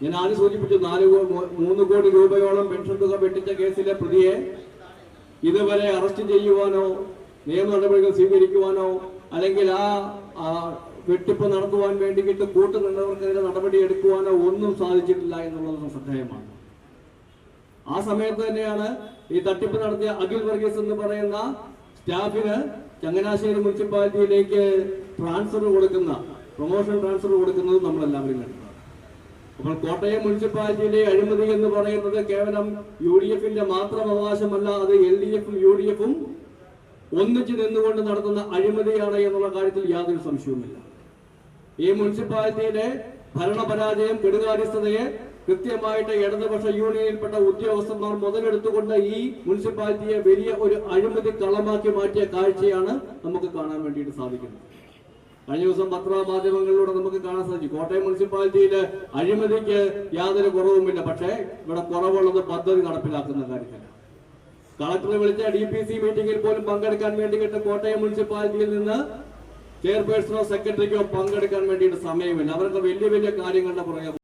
ഞാൻ ആദ്യം സൂചിപ്പിച്ചു നാല് മൂന്ന് കോടി രൂപയോളം പെൻഷൻ തുക വെട്ടിച്ച കേസിലെ പ്രതിയെ ഇതുവരെ അറസ്റ്റ് ചെയ്യുവാനോ നിയമ നടപടികൾ സ്വീകരിക്കുവാനോ അല്ലെങ്കിൽ ആ വെട്ടിപ്പ് നടത്തുവാൻ വേണ്ടിയിട്ട് കൂട്ടുനിന്നവർക്കെതിരെ നടപടി എടുക്കുവാനോ ഒന്നും സാധിച്ചിട്ടില്ല എന്നുള്ളത് ശ്രദ്ധേയമാണ്. ആ സമയത്ത് തന്നെയാണ് ഈ തട്ടിപ്പ് നടത്തിയ അഖിൽ വർഗീസ് എന്ന് പറയുന്ന സ്റ്റാഫിന് ചങ്ങനാശ്ശേരി മുനിസിപ്പാലിറ്റിയിലേക്ക് ട്രാൻസ്ഫർ കൊടുക്കുന്ന പ്രൊമോഷൻ ട്രാൻസ്ഫർ കൊടുക്കുന്നത് നമ്മളെല്ലാവരും കണ്ടു അപ്പോൾ കോട്ടയം മുനിസിപ്പാലിറ്റിയിലെ അഴിമതി എന്ന് പറയുന്നത് കേവലം യു ഡി എഫിന്റെ മാത്രം അവകാശമല്ല അത് എൽ ഡി എഫും യു ഡി എഫും ഒന്നിച്ചു നിന്നുകൊണ്ട് നടത്തുന്ന അഴിമതിയാണ് എന്നുള്ള കാര്യത്തിൽ യാതൊരു സംശയവുമില്ല. ഈ മുനിസിപ്പാലിറ്റിയിലെ ഭരണപരാജയം കെടുകാര്യസ്ഥതയെ കൃത്യമായിട്ട് ഇടതുപക്ഷ യൂണിയനിൽപ്പെട്ട ഉദ്യോഗസ്ഥന്മാർ മുതലെടുത്തുകൊണ്ട് ഈ മുനിസിപ്പാലിറ്റിയെ വലിയ ഒരു അഴിമതി കളമാക്കി മാറ്റിയ കാഴ്ചയാണ് നമുക്ക് കാണാൻ വേണ്ടിയിട്ട് സാധിക്കുന്നത്. കഴിഞ്ഞ ദിവസം പത്രമാധ്യമങ്ങളിലൂടെ നമുക്ക് കാണാൻ സാധിച്ചു. കോട്ടയം മുനിസിപ്പാലിറ്റിയിൽ അഴിമതിക്ക് യാതൊരു കുറവുമില്ല. പക്ഷേ ഇവിടെ കുറവുള്ളത് പദ്ധതി നടപ്പിലാക്കുന്ന കാര്യത്തില്ല കളക്ടറെ വിളിച്ച ഡി പി സി മീറ്റിംഗിൽ പോലും പങ്കെടുക്കാൻ വേണ്ടിയിട്ട് കോട്ടയം മുനിസിപ്പാലിറ്റിയിൽ നിന്ന് ചെയർപേഴ്സണോ സെക്രട്ടറിക്കോ പങ്കെടുക്കാൻ വേണ്ടിയിട്ട് സമയമില്ല. അവർക്ക് വലിയ വലിയ കാര്യങ്ങളുടെ പുറകെ